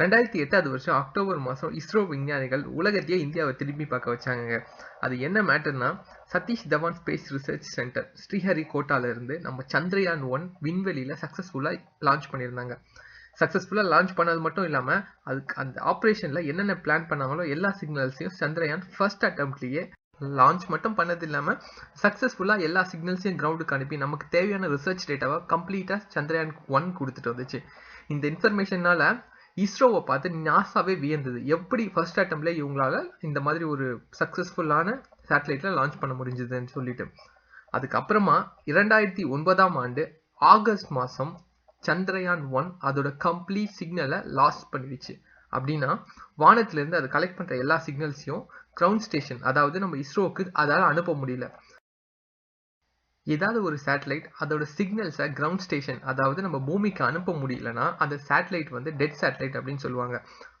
ரெண்டாயிரத்தி எட்டாவது வருஷம் அக்டோபர் மாதம் இஸ்ரோ விஞ்ஞானிகள் உலகத்தையே இந்தியாவை திரும்பி பார்க்க வச்சாங்க அது என்ன மேட்டர்னா Satish Dhawan space research centre ஸ்ரீஹரிகோட்டால இருந்து நம்ம சந்திரயான் ஒன் விண்வெளியில் சக்ஸஸ்ஃபுல்லாக லான்ச் பண்ணியிருந்தாங்க. சக்ஸஸ்ஃபுல்லாக லான்ச் பண்ணது மட்டும் இல்லாமல் அதுக்கு அந்த ஆப்ரேஷனில் என்னென்ன பிளான் பண்ணாங்களோ எல்லா சிக்னல்ஸையும் சந்திரயான் ஃபர்ஸ்ட் அட்டம்ப்ட்லேயே லான்ச் மட்டும் பண்ணது இல்லாமல் சக்ஸஸ்ஃபுல்லாக எல்லா சிக்னல்ஸையும் கிரவுண்டுக்கு அனுப்பி நமக்கு தேவையான ரிசர்ச் டேட்டாவை கம்ப்ளீட்டாக சந்திரயான் ஒன் கொடுத்துட்டு வந்துச்சு. இந்த இன்ஃபர்மேஷனால இஸ்ரோவை பார்த்து நாசாவே வியந்தது. எப்படி ஃபர்ஸ்ட் அட்டம்ல இவங்களால இந்த மாதிரி ஒரு சக்ஸஸ்ஃபுல்லான சேட்டலைட்ல லான்ச் பண்ண முடிஞ்சதுன்னு சொல்லிட்டு. அதுக்கப்புறமா இரண்டாயிரத்தி ஒன்பதாம் ஆண்டு ஆகஸ்ட் மாதம் சந்திரயான் ஒன் அதோட கம்ப்ளீட் சிக்னலை லாஸ் பண்ணிடுச்சு. அப்படின்னா வானத்திலிருந்து அதை கலெக்ட் பண்ற எல்லா சிக்னல்ஸையும் கிரவுண்ட் ஸ்டேஷன் அதாவது நம்ம இஸ்ரோவுக்கு அதால் அனுப்ப முடியல. ஏதாவது ஒரு சேட்டலைட் அதோட சிக்னல்ஸை கிரவுண்ட் ஸ்டேஷன் அதாவது நம்ம பூமிக்கு அனுப்ப முடியலன்னா அந்த சேட்டலைட் வந்து டெட் சேட்டலைட் அப்படின்னு சொல்லுவாங்க.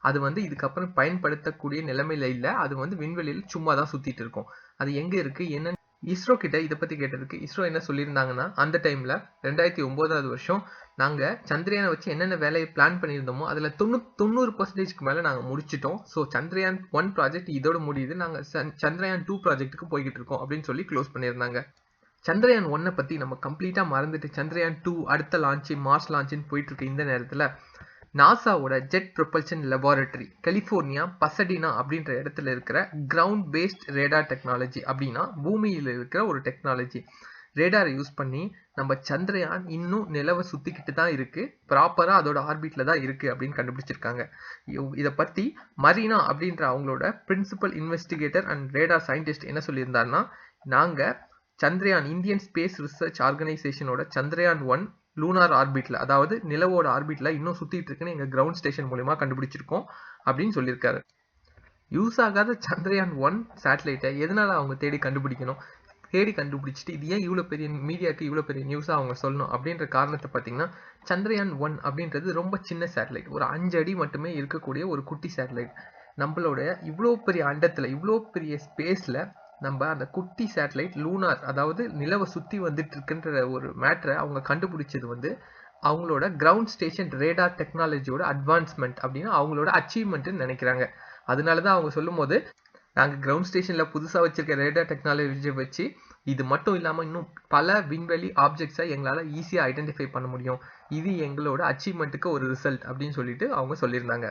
அது வந்து இதுக்கப்புறம் பயன்படுத்தக்கூடிய நிலைமையில இல்லை அது வந்து விண்வெளியில் சும்மா தான் சுத்திட்டு இருக்கும். அது எங்க இருக்கு? என்ன இஸ்ரோ கிட்ட இதை பத்தி கேட்டதுக்கு இஸ்ரோ என்ன சொல்லியிருந்தாங்கன்னா அந்த டைம்ல ரெண்டாயிரத்தி ஒன்பதாவது வருஷம் நாங்க சந்திரயானை வச்சு என்னென்ன வேலையை பிளான் பண்ணியிருந்தோமோ அதுல தொண்ணூ தொண்ணூறு பர்சன்டேஜ்க்கு மேல நாங்க முடிச்சிட்டோம். ஸோ சந்திரயான் ஒன் ப்ராஜெக்ட் இதோட முடியுது. நாங்க சந்திரயான் டூ ப்ராஜெக்ட்டுக்கு போய்கிட்டு இருக்கோம் அப்படின்னு சொல்லி க்ளோஸ் பண்ணியிருந்தாங்க. சந்திரயான் ஒன்னை பற்றி நம்ம கம்ப்ளீட்டாக மறந்துட்டு சந்திரயான் டூ அடுத்த லான்ச்சு மார்ஸ் லான்ச்சுன்னு போயிட்டுருக்கு இந்த நேரத்தில். நாசாவோட jet propulsion laboratory California Pasadena அப்படின்ற இடத்துல இருக்கிற கிரவுண்ட் பேஸ்ட் ரேடார் டெக்னாலஜி அப்படின்னா பூமியில் இருக்கிற ஒரு டெக்னாலஜி ரேடாரை யூஸ் பண்ணி நம்ம சந்திரயான் இன்னும் நிலவை சுற்றிக்கிட்டு தான் இருக்குது ப்ராப்பராக அதோட ஆர்பிட்டில் தான் இருக்குது அப்படின்னு கண்டுபிடிச்சிருக்காங்க. இதை பற்றி மரீனா அப்படின்ற அவங்களோட principal investigator and radar scientist என்ன சொல்லியிருந்தாருன்னா நாங்கள் சந்திரயான் இந்தியன் ஸ்பேஸ் ரிசர்ச் ஆர்கனைசேஷனோட சந்திரயான் ஒன் லூனார் ஆர்பிட்ல அதாவது நிலவோட ஆர்பிட்ல இன்னும் சுத்திட்டு இருக்குன்னு எங்க கிரவுண்ட் ஸ்டேஷன் மூலியமா கண்டுபிடிச்சிருக்கோம் அப்படின்னு சொல்லியிருக்காரு. யூஸ் ஆகாத சந்திரயான் ஒன் சேட்டலைட்டை எதனால அவங்க தேடி கண்டுபிடிக்கணும்? தேடி கண்டுபிடிச்சிட்டு இது ஏன் இவ்வளோ பெரிய மீடியாவுக்கு இவ்வளோ பெரிய நியூஸாக அவங்க சொல்லணும் அப்படின்ற காரணத்தை பார்த்தீங்கன்னா சந்திரயான் ஒன் அப்படின்றது ரொம்ப சின்ன சேட்டலைட். ஒரு அஞ்சு அடி மட்டுமே இருக்கக்கூடிய ஒரு குட்டி சேட்டலைட். நம்மளோட இவ்வளோ பெரிய அண்டத்தில் இவ்வளோ பெரிய ஸ்பேஸில் நம்ம அந்த குட்டி சேட்டலைட் லூனார் அதாவது நிலவை சுற்றி வந்துட்டு இருக்குன்ற ஒரு மேட்ரை அவங்க கண்டுபிடிச்சது வந்து அவங்களோட கிரவுண்ட் ஸ்டேஷன் ரேடார் டெக்னாலஜியோட அட்வான்ஸ்மெண்ட் அப்படின்னு அவங்களோட அச்சீவ்மெண்ட்னு நினைக்கிறாங்க. அதனால தான் அவங்க சொல்லும் போது நாங்கள் கிரவுண்ட் ஸ்டேஷனில் புதுசாக வச்சிருக்க ரேடார் டெக்னாலஜியை வச்சு இது மட்டும் இல்லாமல் இன்னும் பல விண்வெளி ஆப்ஜெக்ட்ஸை எங்களால் ஈஸியாக ஐடென்டிஃபை பண்ண முடியும். இது எங்களோட அச்சீவ்மெண்ட்டுக்கு ஒரு ரிசல்ட் அப்படின்னு சொல்லிட்டு அவங்க சொல்லியிருந்தாங்க.